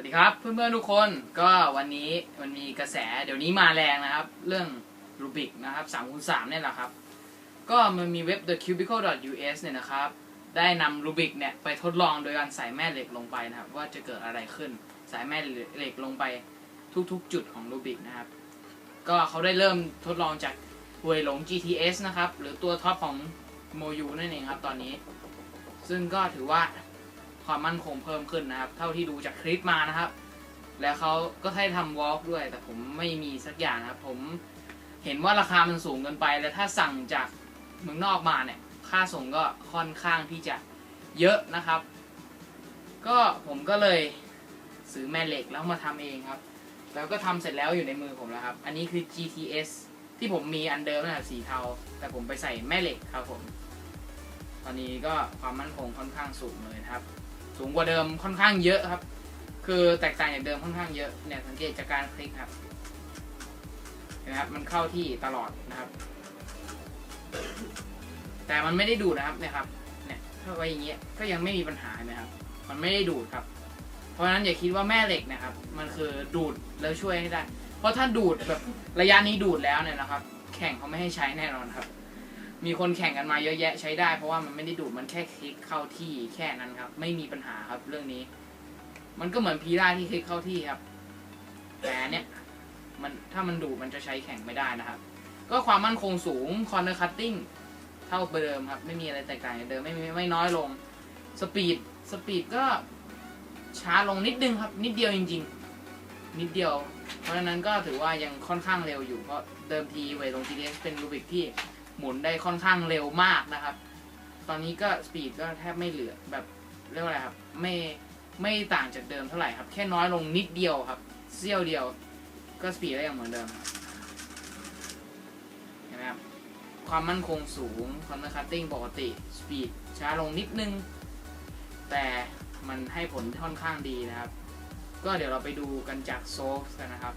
วัสดีครับเพื่อนๆทุกคนก็วันนี้มันมีกระแสเดี๋ยวนี้มาแรงนะครับ เรื่องรูบิกนะครับ3คูณ3เนี่ยแหละครับ ก็มันมีเว็บ thecubicle.us เนี่ยนะครับ ได้นำรูบิกเนี่ยไปทดลองโดยการใส่แม่เหล็กลงไปนะครับ ว่าจะเกิดอะไรขึ้นใส่แม่เหล็กลงไปทุกๆ จุดของรูบิกนะครับ ก็เขาได้เริ่มทดลองจากหวยหลง GTS นะครับ หรือตัวท็อปของโมยูนั่นเองครับตอนนี้ ซึ่งก็ถือว่า ความมั่นคงเพิ่มขึ้นนะครับ เท่าที่ดูจากคลิปมานะครับ แล้วเขาก็ให้ทำวอล์กด้วย แต่ผมไม่มีสักอย่างนะครับ ผมเห็นว่าราคามันสูงเกินไป แล้วถ้าสั่งจากเมืองนอกมาเนี่ย ค่าส่งก็ค่อนข้างที่จะเยอะนะครับ ก็ผมก็เลยซื้อแม่เหล็กแล้วมาทำเองครับ แล้วก็ทำเสร็จแล้วอยู่ในมือผมแล้วครับ อันนี้คือ GTS ที่ผมมีอันเดิมนะครับสีเทา แต่ผมไปใส่แม่เหล็กครับผม ตอนนี้ก็ความมั่นคงค่อนข้างสูงเลยครับ สูงกว่าเดิมค่อนข้างเยอะครับ คือแตกต่างจากเดิมค่อนข้างเยอะเนี่ยสังเกตจากการคลิกครับเห็นไหมครับมันเข้าที่ตลอดนะครับ แต่มันไม่ได้ดูดนะครับเนี่ยครับเนี่ยถ้าไวอย่างเงี้ยก็ยังไม่มีปัญหานะครับ มันไม่ได้ดูดครับ เพราะฉะนั้นอย่าคิดว่าแม่เหล็กนะครับ มันคือดูดแล้วช่วยให้ได้ เพราะถ้าดูดแบบระยะนี้ดูดแล้วเนี่ยนะครับ แข่งเขาไม่ให้ใช้แน่นอนครับ มีคนแข่งกันมาเยอะแยะใช้ได้ เพราะว่ามันไม่ได้ดูดมันแค่คลิกเข้าที่แค่นั้นครับ ไม่มีปัญหาครับเรื่องนี้ มันก็เหมือนพีร่าที่คลิกเข้าที่ครับ แต่เนี้ยมันถ้ามันดูดมันจะใช้แข่งไม่ได้นะครับ ก็ความมั่นคงสูงคอนเนอร์คัตติ้งเท่าเดิมครับ ไม่มีอะไรแตกต่างจากเดิมไม่ไม่ไม่น้อยลงสปีดสปีดก็ช้าลงนิดนึงครับ นิดเดียวจริง ๆ นิดเดียว เพราะฉะนั้นก็ถือว่ายังค่อนข้างเร็วอยู่เพราะเดิมทีเวทลง GTS เป็นรูบิกที่ หมุนได้ค่อนข้างเร็วมากนะครับ ตอนนี้ก็สปีดก็แทบไม่เหลือแบบเรียกว่าอะไรครับ ไม่ไม่ต่างจากเดิมเท่าไหร่ครับ แค่น้อยลงนิดเดียวครับเสี้ยวเดียว ก็สปีดก็ยังเหมือนเดิมเห็นไหมครับความมั่นคงสูงคอนเนอร์คัตติ้งปกติสปีดช้าลงนิดนึง แต่มันให้ผลค่อนข้างดีนะครับ ก็เดี๋ยวเราไปดูกันจากโซฟกันนะครับ